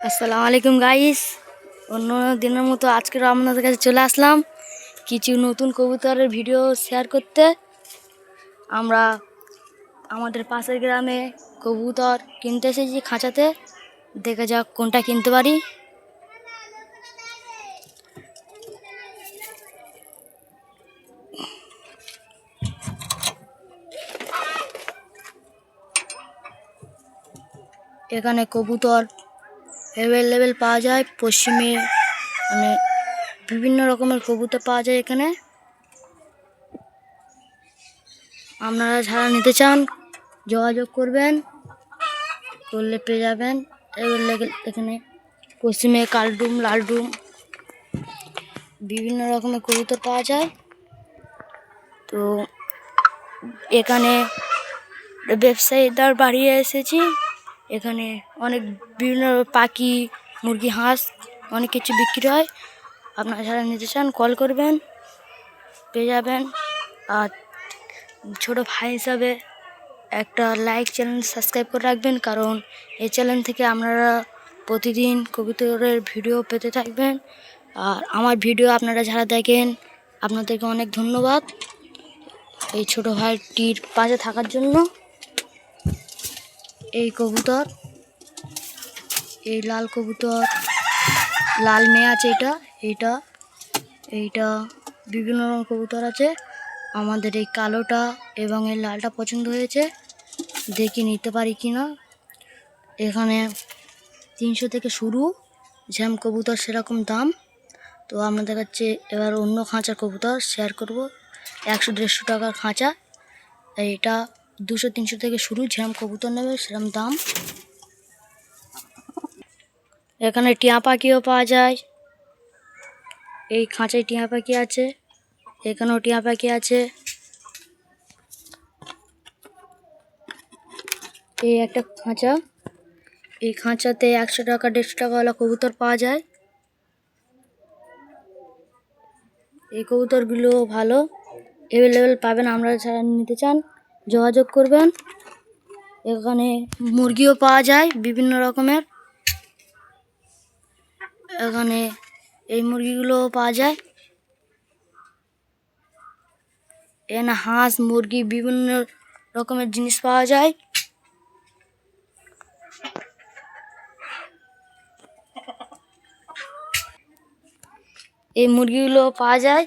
আসসালামু আলাইকুম গাইস অন্য দিনের মতো আজকের আপনাদের কাছে চলে আসলাম কিছু নতুন কবুতরের ভিডিও শেয়ার করতে। আমরা আমাদের পাশের গ্রামে কবুতর কিনতে এসেছি খাঁচাতে। দেখে যাক কোনটা কিনতে পারি। এখানে কবুতর অ্যাভেলেবেল পাওয়া যায়। পশ্চিমে মানে বিভিন্ন রকমের কবুতর পাওয়া যায় এখানে। আপনারা যারা নিতে চান, যোগাযোগ করবেন, করলে পেয়ে যাবেন। এখানে পশ্চিমে কালডুম লালডুম বিভিন্ন রকমের কবুতর পাওয়া যায়। তো এখানে ব্যবসায়ীদের বাড়িয়ে এসেছি। এখানে অনেক বিভিন্ন পাখি, মুরগি, হাঁস অনেক কিছু বিক্রি হয়। আপনারা যারা নিতে চান কল করবেন, পেয়ে যাবেন। আর ছোটো ভাই হিসাবে একটা লাইক চ্যানেল সাবস্ক্রাইব করে রাখবেন, কারণ এই চ্যানেল থেকে আপনারা প্রতিদিন কবিতরের ভিডিও পেতে থাকবেন। আর আমার ভিডিও আপনারা যারা দেখেন, আপনাদেরকে অনেক ধন্যবাদ এই ছোটো ভাইটির পাশে থাকার জন্য। এই কবুতর, এই লাল কবুতর, লাল মেয়ে আছে এটা, এইটা এইটা বিভিন্ন রকম কবুতর আছে। আমাদের এই কালোটা এবং এই লালটা পছন্দ হয়েছে। দেখি নিতে পারি কি না এখানে তিনশো থেকে শুরু ঝ্যাম কবুতর সেরকম দাম। তো আপনাদের কাছে এবার অন্য খাঁচার কবুতর শেয়ার করব। একশো দেড়শো টাকার খাঁচা। এইটা দুশো তিনশো থেকে শুরু যেরকম কবুতর নেবে সেরকম দাম। এখানে টিয়া পাখিও পাওয়া যায়। এই খাঁচায় টিয়া পাখি আছে, এখানেও টিয়া পাখি আছে। এই একটা খাঁচা, এই খাঁচাতে একশো টাকা, দেড়শো টাকাওয়ালা কবুতর পাওয়া যায়। এই কবুতরগুলো ভালো অ্যাভেলেবেল পাবেন, আমরা যারা নিতে চান। যোগাযোগ করবেন। এখানে মুরগিও পাওয়া যায় বিভিন্ন রকমের। এখানে এই মুরগিগুলোও পাওয়া যায়। এখানে হাঁস, মুরগি বিভিন্ন রকমের জিনিস পাওয়া যায়। এই মুরগিগুলো পাওয়া যায়।